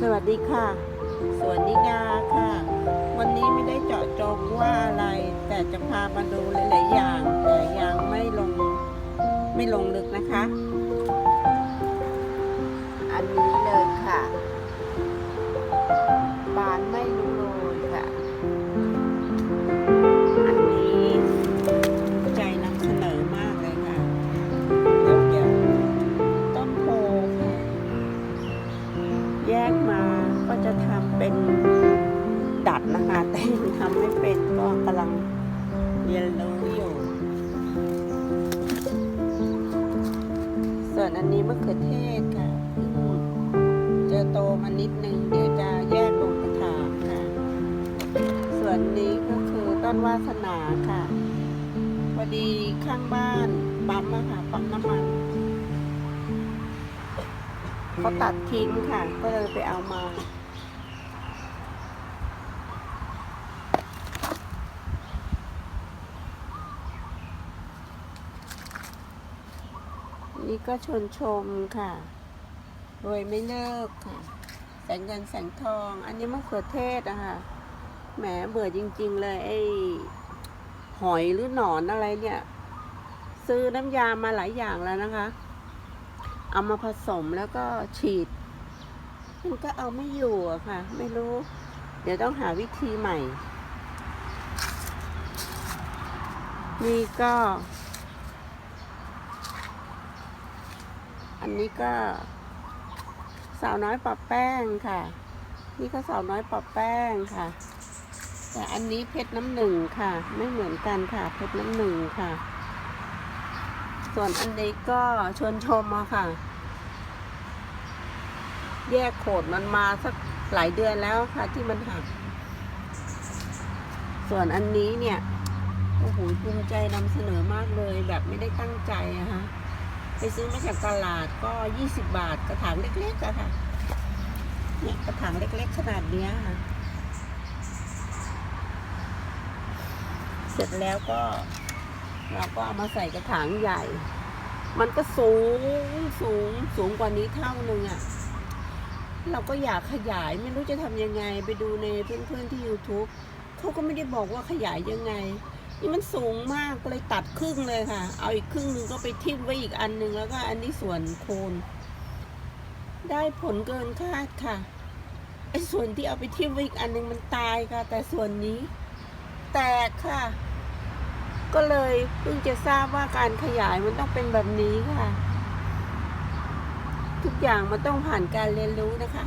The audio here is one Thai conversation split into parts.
สวัสดีค่ะ สวนนิดาค่ะ วันนี้ไม่ได้เจาะจงว่าอะไร แต่จะพามาดูหลาย ๆ อย่าง แต่ยังไม่ลงไม่ลงลึกนะคะ ก็จะทำเป็นดัดนะคะ แต่ยังทำไม่เป็นก็กำลังเรียนรู้อยู่ ส่วนอันนี้มะเขือเทศค่ะเจอโตมานิดนึงเดี๋ยวจะแยกลงกระถางค่ะ ส่วนนี้ก็คือต้นวาสนาค่ะพอดีข้างบ้านปั๊มอะค่ะปั๊มน้ำมันเขาตัดทิ้งค่ะ ก็เลยไปเอามา นี่ก็ชนชมค่ะ รวยไม่เลิกค่ะ แสงเงินแสงทอง อันนี้มะเขือเทศอะค่ะ แหมเบื่อจริง ๆ เลยไอ้หอยหรือหนอนอะไรเนี่ย ซื้อน้ำยามาหลายอย่างแล้วนะคะ เอามาผสมแล้วก็ฉีด มันก็เอาไม่อยู่อะค่ะ ไม่รู้ เดี๋ยวต้องหาวิธีใหม่ นี่ก็ อันนี้ก็ สาวน้อยปรับแป้งค่ะ นี่ก็สาวน้อยปรับแป้งค่ะ แต่อันนี้เพชรน้ำหนึ่งค่ะ ไม่เหมือนกันค่ะ เพชรน้ำหนึ่งค่ะ ส่วนอันนี้ก็ชวนชมอะค่ะ แยกโขดมันมาสักหลายเดือนแล้วค่ะ ที่มันหัก ส่วนอันนี้เนี่ยโอ้โหภูมิใจนำเสนอมากเลยแบบไม่ได้ตั้งใจอะคะ ไปซื้อมาจากตลาดก็ยี่สิบบาทกระถางเล็กๆอะค่ะเนี่ยกระถางเล็กๆขนาดเนี้ยค่ะ เสร็จแล้วก็ เราก็เอามาใส่กระถางใหญ่ มันก็สูงสูงสูงกว่านี้เท่านึงอะเราก็อยากขยายไม่รู้จะทำยังไงไปดูในเพื่อนๆที่ YouTube เขาก็ไม่ได้บอกว่าขยายยังไง นี่มันสูงมากก็เลยตัดครึ่งเลยค่ะ เอาอีกครึ่งหนึงก็ไปทิ่มไว้อีกอันหนึงแล้วก็อันนี้ส่วนโคนได้ผลเกินคาดค่ะไอ้ส่วนที่เอาไปทิ่มไว้อีกอันหนึงมันตายค่ะ แต่ส่วนนี้แตกค่ะ ก็เลยเพิ่งจะทราบว่าการขยายมันต้องเป็นแบบนี้ค่ะ ทุกอย่างมันต้องผ่านการเรียนรู้นะคะ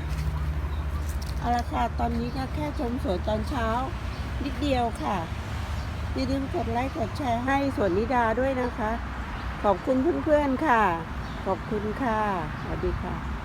เอาละค่ะตอนนี้ก็แค่ชมสวนตอนเช้า นิดเดียวค่ะ อย่าลืมกดไลค์กดแชร์ให้สวนนิดาด้วยนะคะ ขอบคุณเพื่อนๆค่ะ ขอบคุณค่ะ สวัสดีค่ะ